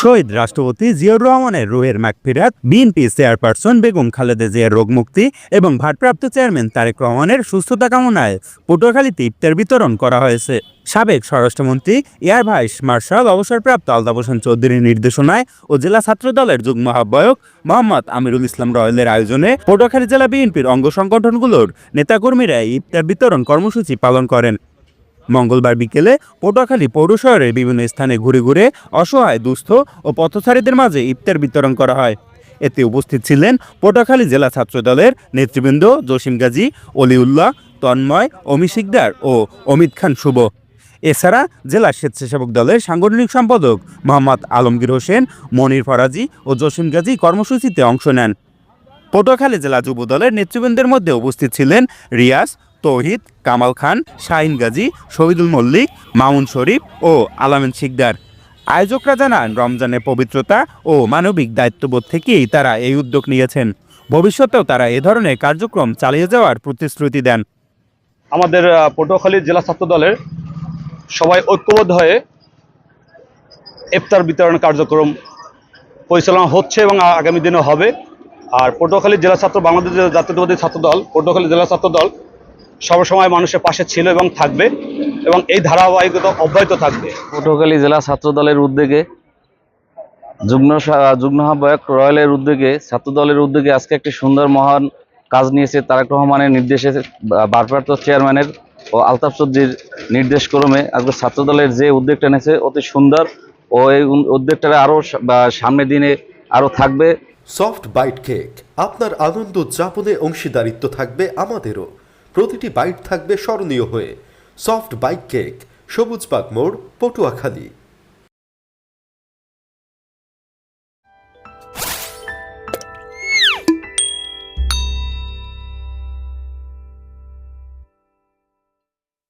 শহীদ রাষ্ট্রপতি জিয়াউর রহমানের রুহের মাগফিরাত বিএনপি চেয়ারপারসন বেগম খালেদা জিয়ার রোগমুক্তি এবং ভারপ্রাপ্ত চেয়ারম্যান তারেক রহমানের সুস্থতা কামনায় পটুয়াখালীতে ইফতার বিতরণ করা হয়েছে। সাবেক স্বরাষ্ট্রমন্ত্রী এয়ার ভাইস মার্শাল অবসরপ্রাপ্ত আলতাফ হোসেন চৌধুরীর নির্দেশনায় ও জেলা ছাত্র দলের যুগ্ম আহ্বায়ক মোহাম্মদ আমিরুল ইসলাম রয়েলের আয়োজনে পটুয়াখালী জেলা বিএনপির অঙ্গ সংগঠনগুলোর নেতাকর্মীরা ইফতার বিতরণ কর্মসূচি পালন করেন। মঙ্গলবার বিকেলে পটুয়াখালী পৌর শহরের বিভিন্ন স্থানে ঘুরে ঘুরে অসহায়, দুস্থ ও পথচারীদের মাঝে ইফতার বিতরণ করা হয়। এতে উপস্থিত ছিলেন পটুয়াখালী জেলা ছাত্র দলের নেতৃবৃন্দ জসিম গাজী, অলিউল্লাহ, তন্ময় অমি শিকদার ও অমিত খান শুভ। এছাড়া জেলা স্বেচ্ছাসেবক দলের সাংগঠনিক সম্পাদক মোহাম্মদ আলমগীর হোসেন, মনির ফরাজি ও জসিম গাজী কর্মসূচিতে অংশ নেন। পটুয়াখালী জেলা যুব দলের নেতৃবৃন্দের মধ্যে উপস্থিত ছিলেন রিয়াজ তৌহিদ, কামাল খান, শাহিন গাজী, শহীদুল মল্লিক, মামুন শরীফ ও আলামিন শিকদার। আয়োজকরা জানান রমজানের পবিত্রতা ও মানবিক দায়িত্ববোধ থেকেই তারা এই উদ্যোগ নিয়েছেন। ভবিষ্যতেও তারা এ ধরনের কার্যক্রম চালিয়ে যাওয়ার প্রতিশ্রুতি দেন। আমাদের পটুয়াখালী জেলা ছাত্র দলের সবাই ঐক্যবদ্ধ হয়ে ইফতার বিতরণ কার্যক্রম পরিচালনা হচ্ছে এবং আগামী দিনে হবে। আর পটুয়াখালী জেলা ছাত্র, বাংলাদেশ জাতীয়তাবাদী ছাত্র দল পটুয়াখালী জেলা ছাত্র দল সবসময় মানুষের পাশে ছিল এবং থাকবে এবং এই ধারাবাহিকতা অব্যাহত থাকবে। পটুয়াখালী জেলা ছাত্র দলের উদ্যোগে যুগ্ম যুগ্ম আহ্বায়ক রয়্যালের উদ্যোগে ছাত্র দলের উদ্যোগে আজকে একটি সুন্দর মহান কাজ নিয়েছে তারেক রহমানের নির্দেশে ভারপ্রাপ্ত চেয়ারম্যানের ও আলতাফ চৌধুরীর নির্দেশ ক্রমে আজকে ছাত্র দলের যে উদ্যোগটা নিয়েছে অতি সুন্দর ও এই উদ্যোগটা আরও সামনের দিনে আরও থাকবে। সফট বাইট কেক আপনার আনন্দ উদযাপনে অংশীদারিত্ব থাকবে আমাদেরও। প্রতিটি বাইট থাকবে স্মরণীয় হয়ে। সফট বাইক কেক সবুজ পাক মোড় পটুয়াখালী।